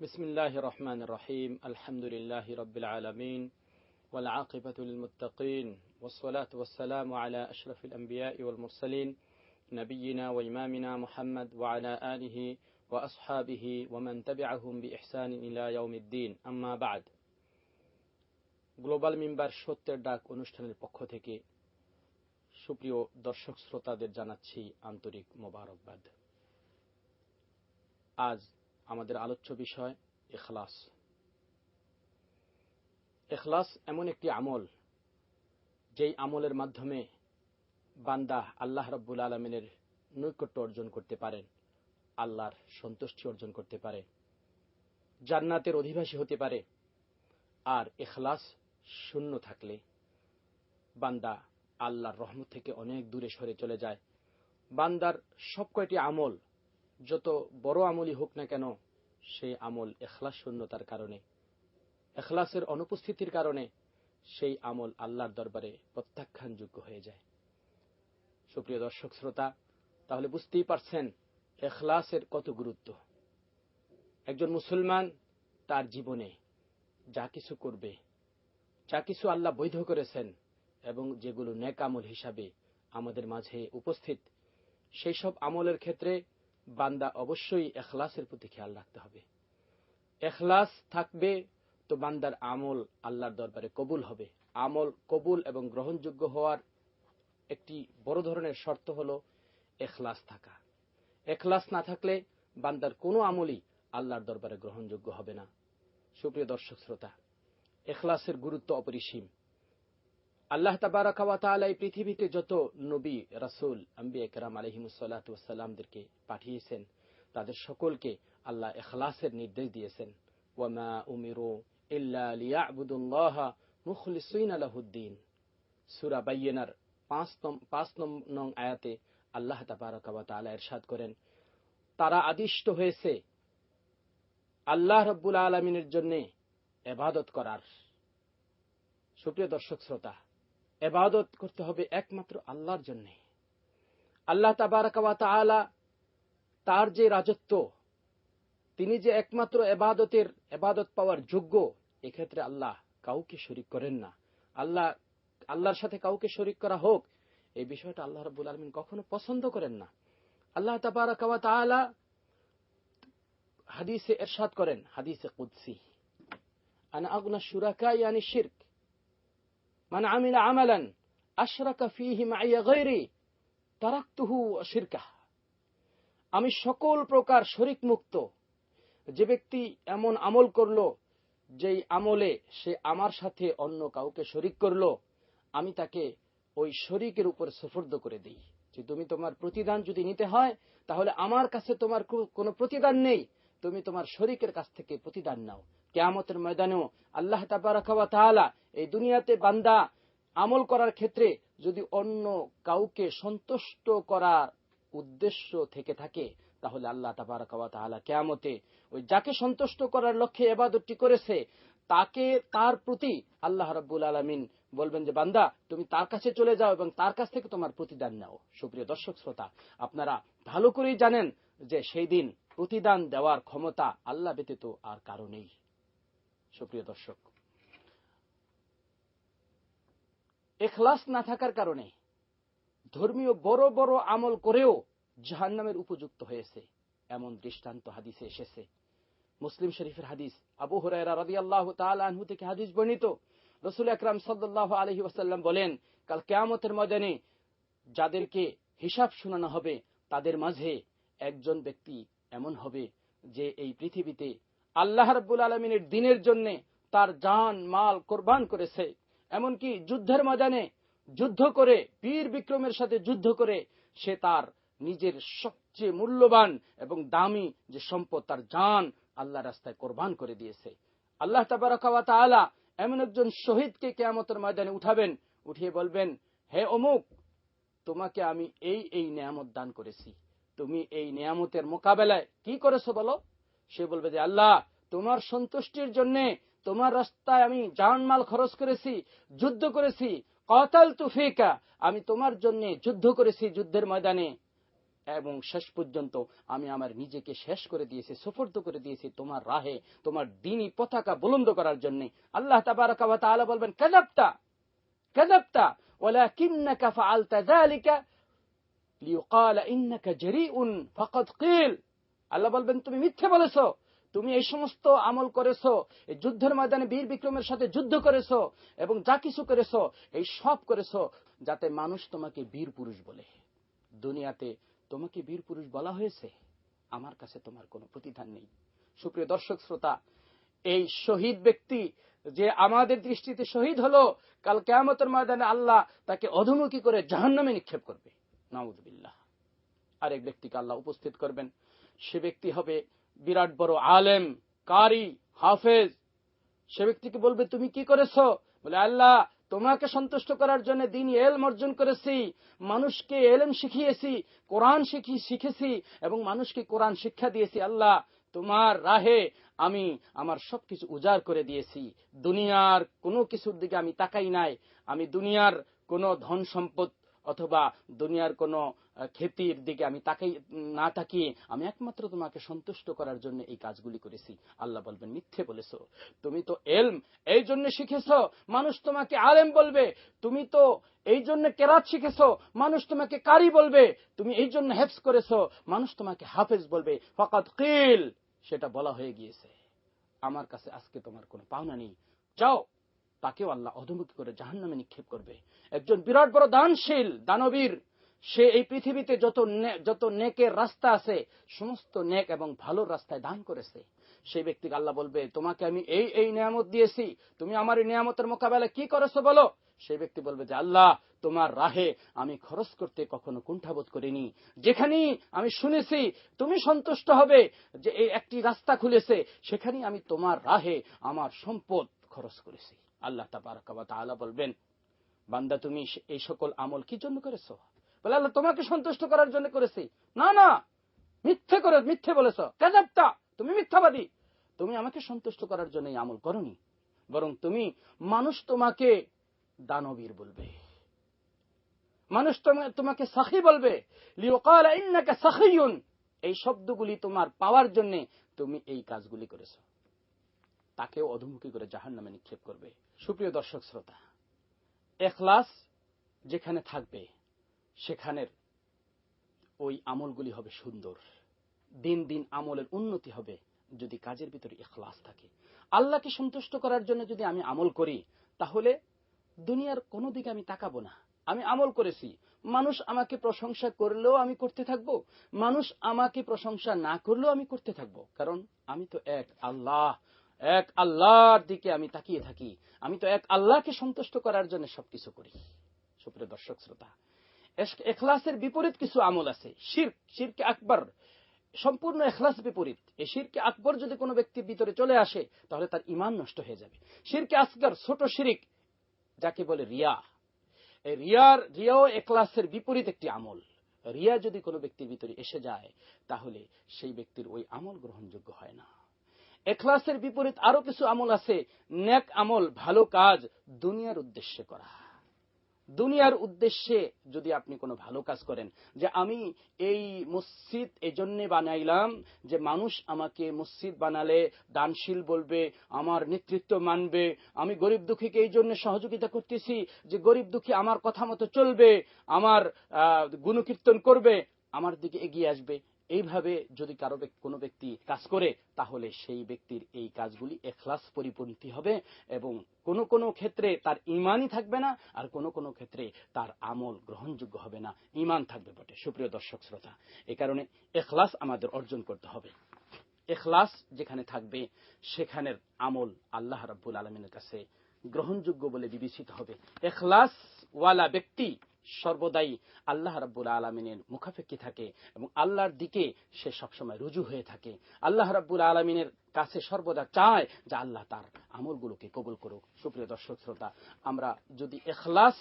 بسم الله الرحمن الرحيم الحمد لله رب العالمين والعاقبة للمتقين والصلاة والسلام على أشرف الأنبياء والمرسلين نبينا وإمامنا محمد وعلى آله وأصحابه ومن تبعهم بإحسان إلى يوم الدين أما بعد global মিম্বার সত্যের ডাক অনুষ্ঠানের পক্ষ থেকে সুপ্রিয় দর্শক শ্রোতাদের জানাচ্ছি আন্তরিক মোবারকবাদ আজ আমাদের আলোচ্য বিষয় এখলাস এখলাস এমন একটি আমল, যেই আমলের মাধ্যমে বান্দা আল্লাহ রব্বুল আলমিনের নৈকট্য অর্জন করতে পারেন আল্লাহর সন্তুষ্টি অর্জন করতে পারে, জান্নাতের অধিবাসী হতে পারে, আর এখলাস শূন্য থাকলে বান্দা আল্লাহর রহমত থেকে অনেক দূরে সরে চলে যায়। বান্দার সব কয়টি আমল যত বড় আমলই হোক না কেন, সেই আমল এখলাস শূন্যতার কারণে, এখলাসের অনুপস্থিতির কারণে সেই আমল আল্লাহর দরবারে প্রত্যাখ্যানযোগ্য হয়ে যায়। সুপ্রিয় দর্শক শ্রোতা, তাহলে বুঝতেই পারছেন এখলাসের কত গুরুত্ব। একজন মুসলমান তার জীবনে যা কিছু করবে, যা কিছু আল্লাহ বৈধ করেছেন এবং যেগুলো নেক আমল হিসাবে আমাদের মাঝে উপস্থিত, সেই সব আমলের ক্ষেত্রে বান্দা অবশ্যই এখলাসের প্রতি খেয়াল রাখতে হবে। এখলাস থাকবে তো বান্দার আমল আল্লাহর দরবারে কবুল হবে। আমল কবুল এবং গ্রহণযোগ্য হওয়ার একটি বড় ধরনের শর্ত হল এখলাস থাকা। এখলাস না থাকলে বান্দার কোনো আমলই আল্লাহর দরবারে গ্রহণযোগ্য হবে না। সুপ্রিয় দর্শক শ্রোতা, এখলাসের গুরুত্ব অপরিসীম। আল্লাহ তাবারাকাওয়াতালা এই পৃথিবীতে যত নবী, রাসুল আম্বি একরাম আলহিমসাল্লামদেরকে পাঠিয়েছেন, তাদের সকলকে আল্লাহ এখলাসের নির্দেশ দিয়েছেন। ওয়ামা উমিরু ইল্লা লিয়াবুদুল্লাহ মুখলিসুইন আলাহুদ্দিন সুরা বাইয়েনার পাঁচ নং আয়াতে আল্লাহ তাবারাকাওয়াতালা এরশাদ করেন, তারা আদিষ্ট হয়েছে আল্লাহ রব্বুল আলমিনের জন্য এবাদত করার। সুপ্রিয় দর্শক, শ্রোতা এবাদত করতে হবে একমাত্র আল্লাহর জন্য। আল্লাহ তাবারাকাওয়াতালা তার যে রাজত্ব, তিনি যে একমাত্র এবাদতের এবাদত পাওয়ার যোগ্য, এক্ষেত্রে আল্লাহ কাউকে শরিক করেন না। আল্লাহ, আল্লাহর সাথে কাউকে শরিক করা হোক, এই বিষয়টা আল্লাহ রব্বুল আলমিন কখনো পছন্দ করেন না। আল্লাহ তাবারাকাওয়াতালা হাদিসে এরশাদ করেন, হাদিসে কুদ্সি। আনা আগনা শুরাকাই আনি শির্ক। মান আমিলা আমালান আশরাকা ফিহি মাইয়া গৈরি তারাক্তুহু শিরকাহ। আমি সকল প্রকার শরিক মুক্ত যে ব্যক্তি এমন আমল করল, যেই আমলে সে আমার সাথে অন্য কাউকে শরিক করল, আমি তাকে ওই শরিকের উপর সুফর্দ করে দিই। যে তুমি তোমার প্রতিদান যদি নিতে হয়, তাহলে আমার কাছে তোমার কোনো প্রতিদান নেই। তুমি তোমার শরিকের কাছ থেকে প্রতিদান নাও। কেয়ামতের ময়দানেও আল্লাহ তাবারকালা তাআলা এই দুনিয়াতে বান্দা আমল করার ক্ষেত্রে যদি অন্য কাউকে সন্তুষ্ট করার উদ্দেশ্য থেকে থাকে, তাহলে আল্লাহ তাআলা কেয়ামতে ওই যাকে সন্তুষ্ট করার লক্ষ্যে এবাদতটি করেছে, তাকে তার প্রতি আল্লাহ রাব্বুল আলামিন বলবেন যে, বান্দা, তুমি তার কাছে চলে যাও এবং তার কাছ থেকে তোমার প্রতিদান নাও। সুপ্রিয় দর্শক শ্রোতা, আপনারা ভালো করেই জানেন যে সেই দিন প্রতিদান দেওয়ার ক্ষমতা আল্লাহ ব্যতীত আর কারও নেই। সুপ্রিয় দর্শক এখলাস না থাকার কারণে ধর্মীয় বড় বড় আমল করেও জাহান্নামের উপযুক্ত হয়েছে। এমন দৃষ্টান্ত হাদিসে এসেছে। মুসলিম শরীফের হাদিস, আবু হুরায়রা রাদি আল্লাহ থেকে হাদিস বর্ণিত। রসুল আকরাম সাল্লাহ আলহি ওয়াসাল্লাম বলেন, কাল কেয়ামতের ময়দানে যাদেরকে হিসাব শোনানো হবে, তাদের মাঝে একজন ব্যক্তি এমন হবে যে এই পৃথিবীতে আল্লাহ রব্বুল আলমিনের দিনের জন্য তার জান, মাল কোরবান করেছে। এমনকি যুদ্ধের ময়দানে যুদ্ধ করে বীর বিক্রমের সাথে যুদ্ধ করে সে তার নিজের সবচেয়ে মূল্যবান এবং দামি যে সম্পদ তার জান আল্লাহ রাস্তায় কোরবান করে দিয়েছে। আল্লাহ তাবারকাওয়া তাআলা এমন একজন শহীদকে কেয়ামতের ময়দানে উঠাবেন, উঠিয়ে বলবেন, হে অমুক, তোমাকে আমি এই এই নিয়ামত দান করেছি। তুমি এই নিয়ামতের মোকাবেলায় কি করেছ বলো? সে বলবে যে, আল্লাহ, তোমার সন্তুষ্টির জন্য তোমার রাস্তায় আমি জানমাল খরচ করেছি, যুদ্ধ করেছি কতাল তুফিকা আমি তোমার জন্য যুদ্ধ করেছি যুদ্ধের ময়দানে। এবং শেষ পর্যন্ত আমি আমার নিজেকে শেষ করে দিয়েছি, সুফর্দ করে দিয়েছি তোমার রাহে, তোমার দিনই পতাকা বুলন্দ করার জন্য। আল্লাহ তাবারাকা ওয়া তাআলা বলবেন কাযাবতা কাযাবতা ওয়ালাকিন্নাকা ফাআলতা যালিকা লিইকালা ইন্নাকা জারিউন ফাকাদ কিল আল্লাহ বলবেন, তুমি মিথ্যে বলেছ তুমি এই সমস্ত আমল করেছ, এই যুদ্ধের ময়দানে বীর বিক্রমের সাথে যুদ্ধ করেছ এবং যা কিছু করেছ, এই সব করেছ যাতে মানুষ তোমাকে বীর পুরুষ বলে। দুনিয়াতে তোমাকে বীর পুরুষ বলা হয়েছে? আমার কাছে তোমার কোনো প্রতিধান নেই। সুপ্রিয় দর্শক শ্রোতা, এই শহীদ ব্যক্তি যে আমাদের দৃষ্টিতে শহীদ হলো, কাল কেয়ামতের ময়দানে আল্লাহ তাকে অধমুখী করে জাহান্নামে নিক্ষেপ করবে। নাউজবিল্লাহ। আরেক ব্যক্তিকে আল্লাহ উপস্থিত করবেন। সে ব্যক্তি হবে বিরাট বড় আলেম, কারি, হাফেজ। সে ব্যক্তিকে বলবে, তুমি কি করেছ? বলে, আল্লাহ, তোমাকে সন্তুষ্ট করার জন্য দিন এলম অর্জন করেছি। মানুষকে এলম শিখিয়েছি, কোরআন শিখি, শিখেছি এবং মানুষকে কোরআন শিক্ষা দিয়েছি। আল্লাহ, তোমার রাহে আমি আমার সবকিছু উজাড় করে দিয়েছি। দুনিয়ার কোনো কিছুর দিকে আমি তাকাই নাই। আমি দুনিয়ার কোনো ধন সম্পদ অথবা দুনিয়ার কোনো ক্ষতির দিকে আমি তাকাই, না তাকিয়ে আমি একমাত্র তোমাকে সন্তুষ্ট করার জন্য এই কাজগুলি করেছি। আল্লাহ বলবেন, মিথ্যে বলেছ। তুমি তো এলম, এই জন্য শিখেছ। মানুষ তোমাকে আলেম বলবে। তুমি তো এই জন্য কেরাত শিখেছ। মানুষ তোমাকে কারি বলবে। তুমি এই জন্য হেফস করেছ। মানুষ তোমাকে হাফেজ বলবে। ফকাত কিল, সেটা বলা হয়ে গিয়েছে। আমার কাছে আজকে তোমার কোনো পাওনা নেই। যাও। তাকেও আল্লাহ অধমুখী করে জাহান্নামে নিক্ষেপ করবে। একজন বিরাট বড় দানশীল, দানবীর, সে এই পৃথিবীতে যত যত নেকের রাস্তা আছে, সমস্ত নেক এবং ভালো রাস্তায় দান করেছে। সেই ব্যক্তিকে আল্লাহ বলবে, তোমাকে আমি এই এই নিয়ামত দিয়েছি। তুমি আমার এই নিয়ামতের মোকাবেলায় কি করেছ বলো? সেই ব্যক্তি বলবে যে, আল্লাহ, তোমার রাহে আমি খরচ করতে কখনো কুণ্ঠাবোধ করিনি। যেখানেই আমি শুনেছি, তুমি সন্তুষ্ট হবে যে এই একটি রাস্তা খুলেছে, সেখানেই আমি তোমার রাহে আমার সম্পদ খরচ করেছি। আল্লাহ তালা বলবেন, বান্দা, তুমি এই সকল আমল কি জন্য করেছ? বলে আল্লাহ, তোমাকে সন্তুষ্ট করার জন্য করেছি। না না, মিথ্যে করে, মিথ্যে বলেছ। কাজাবটা তুমি মিথ্যাবাদী। তুমি আমাকে সন্তুষ্ট করার জন্য আমল করনি। বরং তুমি মানুষ তোমাকে দানবীর বলবে। মানুষ তোমাকে সাখি বলবে। এই শব্দগুলি তোমার পাওয়ার জন্য তুমি এই কাজগুলি করেছ। তাকেও অধমুখী করে জাহান নামে নিক্ষেপ করবে। সুপ্রিয় দর্শক শ্রোতা, এখলাস যেখানে থাকবে, সেখানের ওই আমলগুলি হবে সুন্দর। দিন দিন আমলের উন্নতি হবে যদি কাজের ভিতরে এখলাস থাকে। আল্লাহকে সন্তুষ্ট করার জন্য যদি আমি আমল করি, তাহলে দুনিয়ার কোনো দিকে আমি তাকাবো না। আমি আমল করেছি। মানুষ আমাকে প্রশংসা করলেও আমি করতে থাকব। মানুষ আমাকে প্রশংসা না করলেও আমি করতে থাকব। কারণ আমি তো এক আল্লাহ। এক আল্লাহর দিকে আমি তাকিয়ে থাকি। আমি তো এক আল্লাহকে সন্তুষ্ট করার জন্য সবকিছু করি। সুপ্রিয় দর্শক, শ্রোতা এখলাসের বিপরীত কিছু আমল আছে। শির শিরকে আকবর, সম্পূর্ণ এখলাস বিপরীত। এই শিরকে আকবর যদি কোনো ব্যক্তির ভিতরে চলে আসে, তাহলে তার ইমান নষ্ট হয়ে যাবে। শিরকে আসগর, ছোট শিরিক, যাকে বলে রিয়া। রিয়ার, রিয়াও এখলাসের বিপরীত একটি আমল। রিয়া যদি কোনো ব্যক্তির ভিতরে এসে যায়, তাহলে সেই ব্যক্তির ওই আমল গ্রহণযোগ্য হয় না। এখলাসের বিপরীত আরও কিছু আমল আছে। নেক আমল, ভালো কাজ, দুনিয়ার উদ্দেশ্যে করা। দুনিয়ার উদ্দেশ্যে যদি আপনি কোনো ভালো কাজ করেন, যে আমি এই মসজিদ এই জন্যে বানাইলাম যে মানুষ আমাকে মসজিদ বানালে দানশীল বলবে, আমার নেতৃত্ব মানবে, আমি গরিব দুঃখীকে এই জন্য সহযোগিতা করতেছি যে গরিব দুঃখী আমার কথা মতো চলবে, আমার গুণকীর্তন করবে, আমার দিকে এগিয়ে আসবে। এইভাবে যদি কারও কোনো ব্যক্তি কাজ করে, তাহলে সেই ব্যক্তির এই কাজগুলি এখলাস পরিপন্থী হবে এবং কোনো কোনো ক্ষেত্রে তার ইমানই থাকবে না আর কোনো কোনো ক্ষেত্রে তার আমল গ্রহণযোগ্য হবে না। ইমান থাকবে বটে। সুপ্রিয় দর্শক শ্রোতা, এ কারণে এখলাস আমাদের অর্জন করতে হবে। এখলাস যেখানে থাকবে, সেখানের আমল আল্লাহ রাব্বুল আলমিনের কাছে গ্রহণযোগ্য বলে বিবেচিত হবে। এখলাস ওয়ালা ব্যক্তি সর্বদাই আল্লাহ রাব্বুল আলমিনের মুখাফেক্ষি থাকে এবং আল্লাহর দিকে সে সবসময় রুজু হয়ে থাকে। আল্লাহ রাব্বুল আলমিনের কাছে সর্বদা চায় যে আল্লাহ তার আমলগুলোকে কবুল করুক। সুপ্রিয় দর্শক শ্রোতা, আমরা যদি এখলাস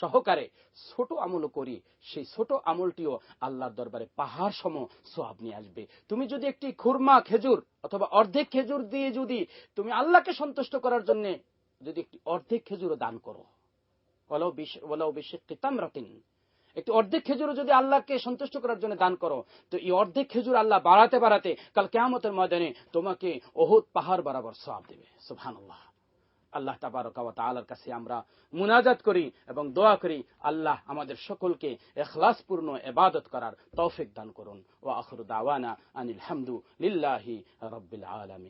সহকারে ছোট আমলও করি, সেই ছোট আমলটিও আল্লাহর দরবারে পাহাড় সম সোয়াব নিয়ে আসবে। তুমি যদি একটি খুরমা, খেজুর অথবা অর্ধেক খেজুর দিয়ে যদি তুমি আল্লাহকে সন্তুষ্ট করার জন্য যদি একটি অর্ধেক খেজুরও দান করো একটি অর্ধেক খেজুরও যদি আল্লাহকে সন্তুষ্ট করার জন্য দান করো, তো এই অর্ধেক খেজুর আল্লাহ বাড়াতে বাড়াতে কাল কেয়ামতের ময়দানে তোমাকে অহুত পাহাড় বরাবর সব দেবে। সুবহানাল্লাহ। আল্লাহ তাবারক ওয়া তাআলার কাছে আমরা মুনাজাত করি এবং দোয়া করি, আল্লাহ আমাদের সকলকে এখলাসপূর্ণ এবাদত করার তৌফিক দান করুন। ওয়া আখিরু দাওয়ানা আনিল হামদু লিল্লাহি রাব্বিল আলামিন।